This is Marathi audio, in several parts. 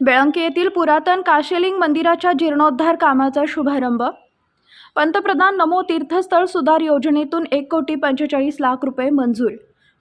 बेळंकी येथील पुरातन काशीलिंग मंदिराच्या जीर्णोद्धार कामाचा शुभारंभ. पंतप्रधान नमो तीर्थस्थळ सुधार योजनेतून एक कोटी पंचेचाळीस लाख रुपये मंजूर.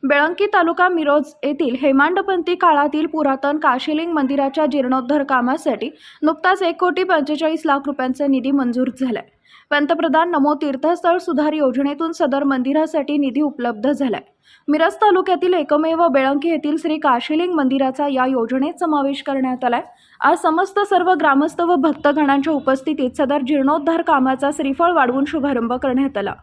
बेळंकी तालुका मिरोज येथील हेमांडपंथी काळातील पुरातन काशीलिंग मंदिराच्या जीर्णोद्धार कामासाठी नुकताच एक कोटी पंचेचाळीस लाख रुपयांचा निधी मंजूर झालाय. पंतप्रधान नमो तीर्थस्थळ सुधार योजनेतून सदर मंदिरासाठी निधी उपलब्ध झालाय. मिरज तालुक्यातील एकमेव बेळंकी येथील श्री काशिलिंग मंदिराचा या योजनेत समावेश करण्यात आलाय. आज समस्त सर्व ग्रामस्थ व भक्तगणांच्या उपस्थितीत सदर जीर्णोद्धार कामाचा श्रीफळ वाढवून शुभारंभ करण्यात आला.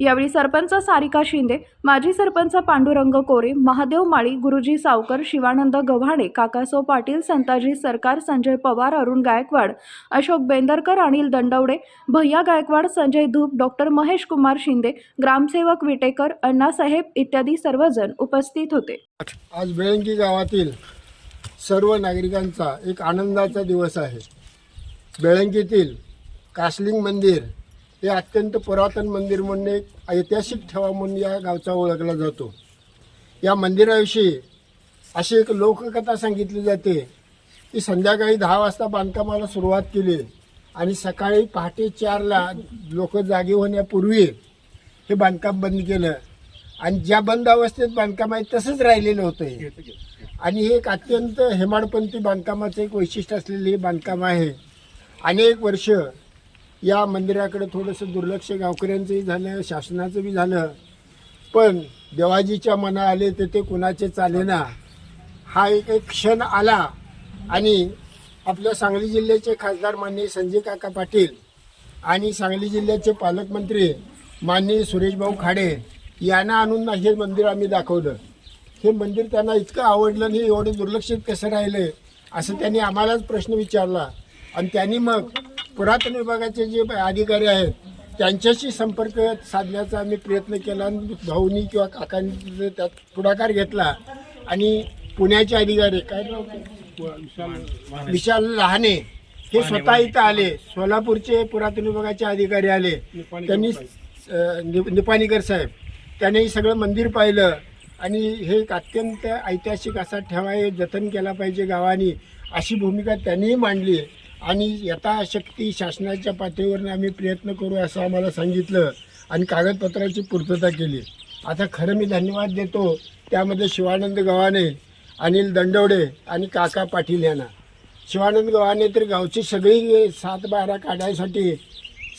यावेळी सरपंच सारिका शिंदे माजी सरपंच पांडुरंग कोरे महादेव माळी गुरुजी सावकर शिवानंद गव्हाणे काकासो पाटील संताजी सरकार संजय पवार अरुण गायकवाड अशोक बेंदरकर अनिल दंडवडे भैया गायकवाड संजय धूप डॉक्टर महेश कुमार शिंदे ग्रामसेवक विटेकर अण्णासाहेब इत्यादी सर्वजण उपस्थित होते. आज बेळंगी गावातील सर्व नागरिकांचा एक आनंदाचा दिवस आहे. बेळंगीतील कासलिंग मंदिर हे अत्यंत पुरातन मंदिर म्हणून एक ऐतिहासिक ठेवा म्हणून या गावचा ओळखला जातो. या मंदिराविषयी अशी एक लोककथा सांगितली जाते की संध्याकाळी दहा वाजता बांधकामाला सुरुवात केली. आणि सकाळी पहाटे चारला लोक जागे होण्यापूर्वी हे बांधकाम बंद केलं. आणि ज्या बंद अवस्थेत बांधकाम आहे तसंच राहिलेलं होतं हे. आणि हे एक अत्यंत हेमाडपंथी बांधकामाचं एक वैशिष्ट्य असलेले हे बांधकाम आहे. अनेक वर्ष या मंदिराकडे थोडंसं दुर्लक्ष गावकऱ्यांचंही झालं शासनाचं बी झालं. पण देवाजीच्या मना आले तर ते कुणाचे चालेना. हा एक एक क्षण आला आणि आपल्या सांगली जिल्ह्याचे खासदार माननीय संजय काका पाटील आणि सांगली जिल्ह्याचे पालकमंत्री माननीय सुरेशभाऊ खाडे यांना आणून हे मंदिर आम्ही दाखवलं. हे मंदिर त्यांना इतकं आवडलं आणि एवढं दुर्लक्षित कसं राहिलं असं त्यांनी आम्हालाच प्रश्न विचारला. आणि त्यांनी मग पुरातन विभागाचे जे अधिकारी आहेत त्यांच्याशी संपर्क साधण्याचा आम्ही प्रयत्न केला आणि भाऊनी किंवा काकांनी त्यात पुढाकार घेतला. आणि पुण्याचे अधिकारी काय विशाल लहाने हे स्वतः इथं आले. सोलापूरचे पुरातन विभागाचे अधिकारी आले. त्यांनी निपाणीकर साहेब. त्याने सगळं मंदिर पाहिलं. आणि हे एक अत्यंत ऐतिहासिक असा ठेवा हे जतन केला पाहिजे गावानी अशी भूमिका त्यांनीही मांडली. आणि यथाशक्ती शासनाच्या पातळीवरून आम्ही प्रयत्न करू असं आम्हाला सांगितलं. आणि कागदपत्राची पूर्तता केली. आता खरं मी धन्यवाद देतो. त्यामध्ये शिवानंद गव्हाणे अनिल दंडवडे आणि काका पाटील यांना. शिवानंद गव्हाणे तर गावची सगळी सातबारा काढायसाठी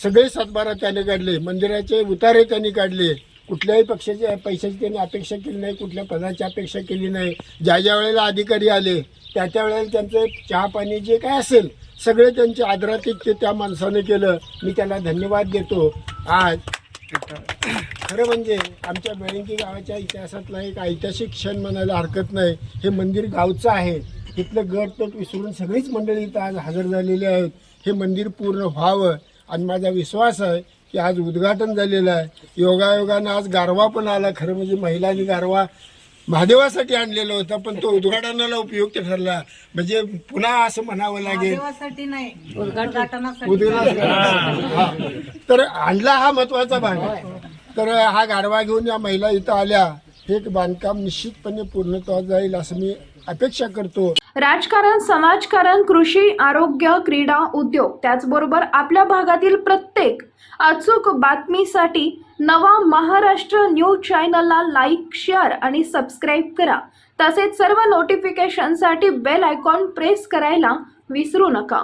सगळे सातबारा त्याने काढले. मंदिराचे उतारे त्यांनी काढले. कुठल्याही पक्षाच्या पैशाची त्यांनी अपेक्षा केली नाही कुठल्या पदाची अपेक्षा केली नाही. ज्या ज्या वेळेला अधिकारी आले त्या त्या वेळेला त्यांचं चहा पाणी जे काय असेल सगळे त्यांचे आदरातिथ्य त्या माणसाने केलं. मी त्याला धन्यवाद देतो. आज खरं म्हणजे आमच्या बेळंकी गावाच्या इतिहासातला एक ऐतिहासिक क्षण म्हणायला हरकत नाही. हे मंदिर गावचं आहे. इथलं गट तट विसरून सगळीच मंडळी इथं आज हजर झालेली आहेत. हे मंदिर पूर्ण व्हावं आणि माझा विश्वास आहे की आज उद्घाटन झालेलं आहे. योगायोगानं आज गारवा पण आला. खरं म्हणजे महिलांनी गारवा महादेवासाठी आणलेलं होतं पण तो उद्घाटनाला उपयुक्त ठरला. म्हणजे पुन्हा असं म्हणावं लागेल. देवासाठी नाही उद्घाटनासाठी. उद्घाटन हा. तर आणला हा महत्त्वाचा भाग. आहे तर हा गाडवा घेऊन या महिला इथं आल्या. हे बांधकाम निश्चितपणे पूर्णत्वास जाईल असं मी अपेक्षा करतो. राजकारण समाजकारण कृषी आरोग्य क्रीडा उद्योग त्याचबरोबर आपल्या भागातील प्रत्येक अचूक बातमीसाठी नवा महाराष्ट्र न्यूज चॅनलला लाईक शेअर आणि सबस्क्राईब करा. तसेच सर्व नोटिफिकेशनसाठी बेल आयकॉन प्रेस करायला विसरू नका.